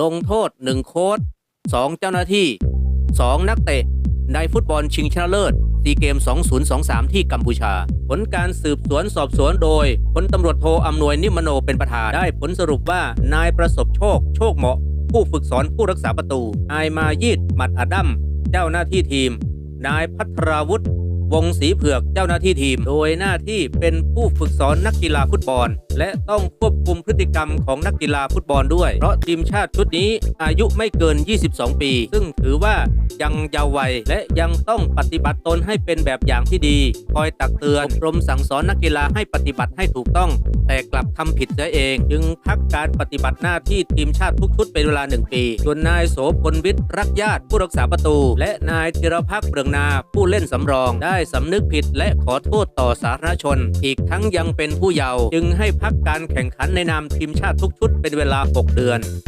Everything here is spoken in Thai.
ลงโทษ 1 โค้ด2เจ้าหน้าที่ 2 นักเตะ ในฟุตบอลชิงชนะเลิศซีเกม 2023 ที่กัมพูชา ผลการสืบสวนสอบสวนโดยพลตำรวจโทอำนวยนิมโนเป็นประธาน ได้ผลสรุปว่านายประสบโชค โชคเหมาะ ผู้ฝึกสอนผู้รักษาประตู นายมายีดมัดอดัม เจ้าหน้าที่ทีม นายพัทราวุฒิวงศรีเผือกเจ้าหน้าที่ทีม โดยหน้าที่เป็นผู้ฝึกสอนนักกีฬาฟุตบอลและต้องควบคุมพฤติกรรมของนักกีฬาฟุตบอลด้วย เพราะทีมชาติชุดนี้อายุไม่เกิน 22 ปี ซึ่งถือว่ายังเยาว์วัยและยังต้องปฏิบัติตนให้เป็นแบบอย่างที่ดี คอยตักเตือนอบรมสั่งสอนนักกีฬาให้ปฏิบัติให้ถูกต้อง แต่กลับทำผิดเสียเอง จึงพักการปฏิบัติหน้าที่ทีมชาติทุกชุดเป็นเวลาหนึ่งปีส่วนนายโสพลวิทย์รักญาติผู้รักษาประตู และนายธีรพักษ์เปลืองนาผู้เล่นสำรอง ได้สำนึกผิดและขอโทษต่อสาธารณชน อีกทั้งยังเป็นผู้เยาว์จึงให้พักการแข่งขันในนามทีมชาติทุกชุดเป็นเวลา 6 เดือน